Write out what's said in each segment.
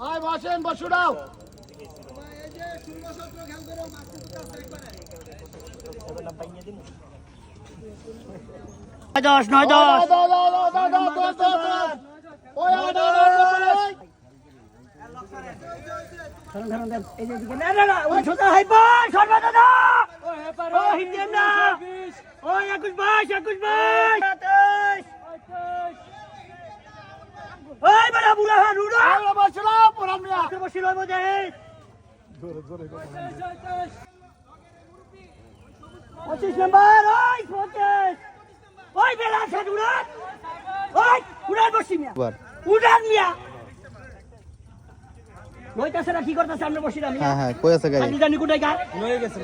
আয় বসেন বসুরাও দশ নয় দশ দাও, দাও, দাও, দাও, দাও, দাও, দাও, দাও। ওই আয়, দাও, দাও, দাও, দাও। ধরুন, ধরুন, ধরুন। এই যে এদিকে। না, না, না, ওই সোজা হাই বল, সর্বদা না। ও, হিন্দিয়ান না। ওই একুশ বাইশ, একুশ বাইশ। ওই বেটা বুড়া হ্যাঁ, রুড়া। বসুরাও, পুরান মিয়া। আজকে বসিল ওই বোঝে। পঁচিশ নাম্বার, ওই পঁচিশ। ওই বেলা আছে, উড়ান। ওই, উড়ান বসি মিয়া। উড়ান মিয়া। লইতাছে না, কি করতেছে আমরা বসি না মিয়া হ্যাঁ হ্যাঁ কই আছে গাড়ি জানি জানি কোথায় গা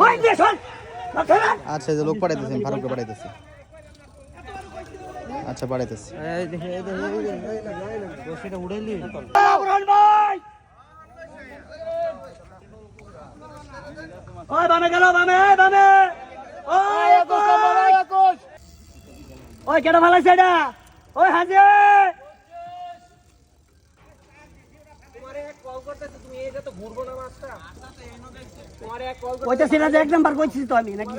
ওই দিয়ে শোন মাথা না। আচ্ছা যে লোক পাঠাইতেছি আমি ফারুককে পাঠাইতেছি আচ্ছা ভাই ওই বামে গেল বামে বামে। ওই একুশ নম্বর, একুশ। ওই কেডা ভালাইছে এটা। ওই হাজে। ওইটা সেটা এক নাম্বার কইছি তো আমি নাকি?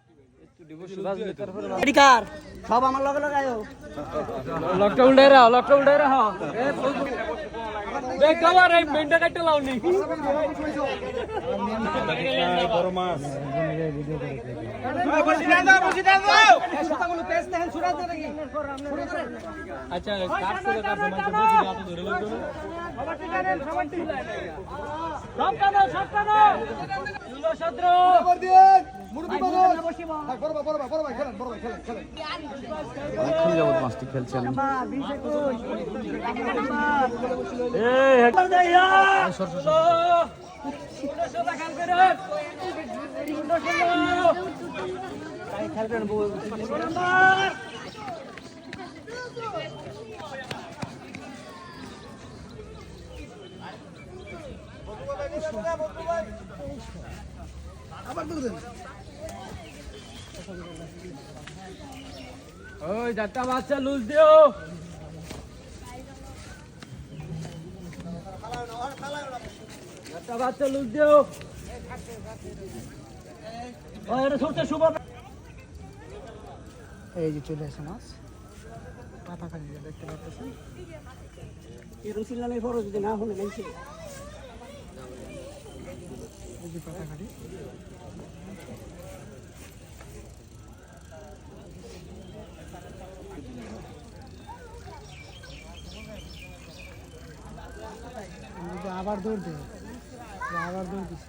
সব আমার লগে লাগায়ও লকডাউন ডে রাও লকডাউন ডে রাও দেখ কবার এই মেন্টা কাটতে লাউনি আচ্ছা কাট করে কাট মানে বুঝি না তো ধরে। নাম্বার দে, ইয়া। ষোলো ষোলো করে নাম্বার। ওই চারটা বাচ্চা লুজ দিও। চারটা বাচ্চা লুজ দিও। এই যে চলে আসে মাছ। পাতা খালি দেখতে পাচ্ছেন। এই রসিল নামে যদি না হলে গেছে এই যে পাতা খালি যে আবার দৌড় দেবে আবার দৌড় দিচ্ছে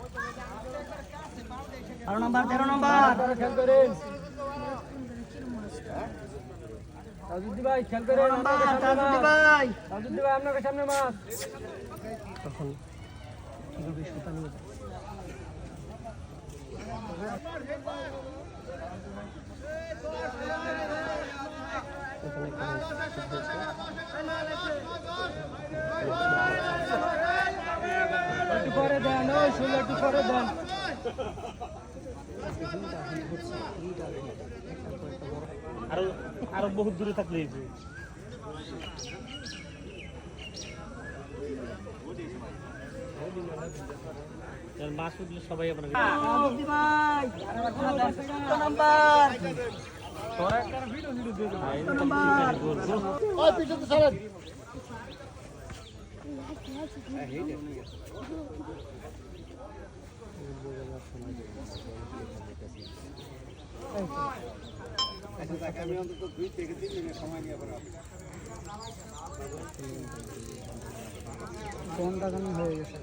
তেরো নাম্বার তেরো নাম্বার। খেল করেন সাজুদ্দি ভাই খেল করেন তাজুদ্দি ভাই। সাজুদ্দি ভাই আপনাকে সামনে মাছ তখন কীভাবে সুতা নিয়ে যায় এখানে কোনো ঠিক হয়েছে। একটু পরে দেন ওই ষোলো একটু পরে দেন আরও আরও বহুত দূরে থাকলে মাছ উঠলে সবাই আপনার নাম্বার ওই পিছনে সরেন। বন দাগানো হয়ে গেছে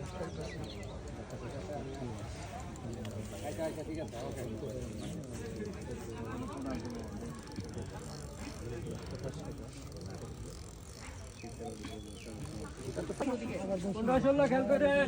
পনেরো ষোলো খেলতে করেন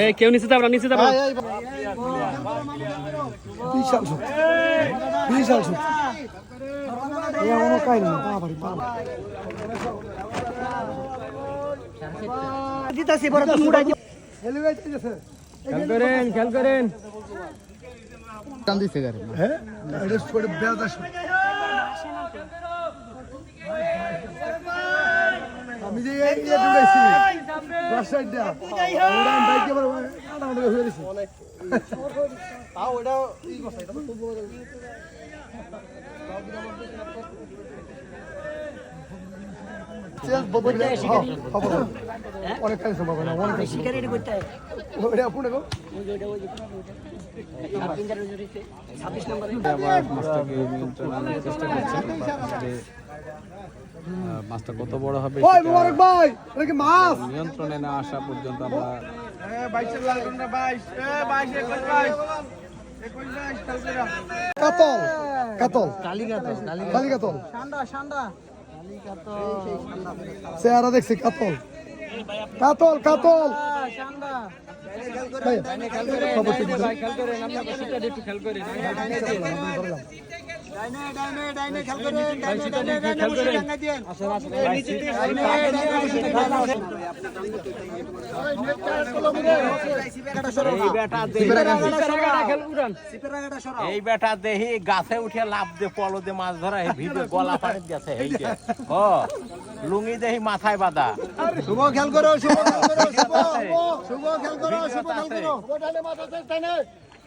এই কেউ নিচে যাব নিচে যাব। বিশাল আমি যে এই অনেক। খাইছে বাবা না অনেক শিকারি করতে হয়। ওটা গো? বছর হইছে। ছাব্বিশ নম্বরে। চেষ্টা করছেন বাজারে, আহ, মাছটা কত বড় হবে নিয়ন্ত্রণে না আসা পর্যন্ত আমরা কাতল কাতল কালি কাতল কাতল এই বেটা দেহি গাছে উঠে লাভ দিয়ে পলো দিয়ে মাছ ধরা এই ভিজে গলা পানি গেছে এই যে ও লুঙ্গি দেহি মাথায় বাঁধা শুভ খেল করো শুভ খেল করো শুভ শুভ খেল করো শুভ খেল করো মাথা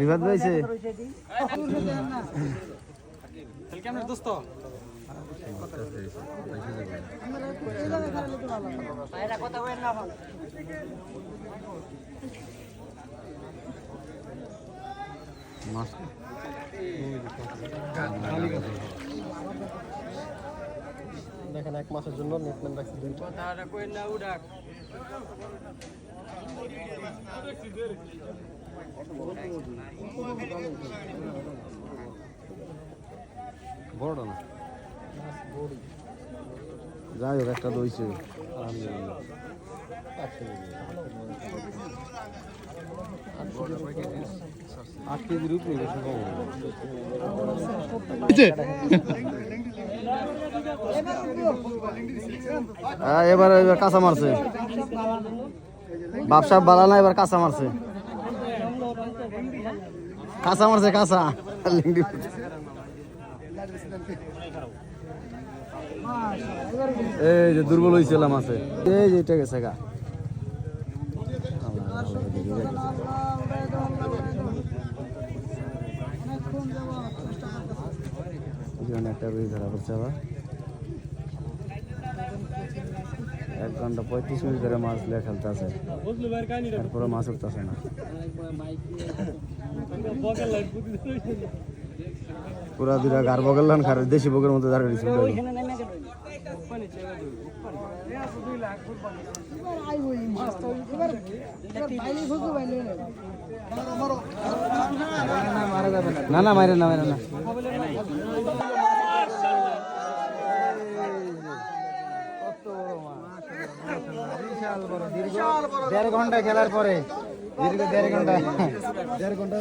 বিবাদ হয়েছে ভাইরা কথা বলেন না ভালো। দেখেন এক মাসের জন্য নেটম্যান রাখছি দুইটা। বড় না। যাই হোক একটা দইছে। আট কেজির উপরে হ্যাঁ এবার এবার কাঁচা মারছে। বাপসা বালা না, এবার কাঁচা মারছে। কাঁচা মারছে, কাঁচা। এই যে দুর্বল হয়েছিলাম আছে। এই যে এটা গেছে গা। একটা রুই ধরা পড়ছে আবার। এক ঘণ্টা পঁয়ত্রিশ মিনিট ধরে মাছ লিয়ে খেলতে আছে। তারপরে মাছ উঠতেছে না। পুরা দুটা গার বগেলান খার দেশি বগের মধ্যে দাঁড়িয়ে। এখানে না না মারে না। মারে না। দেড় ঘণ্টা খেলার পরে দীর্ঘ দেড় ঘণ্টা দেড় ঘণ্টা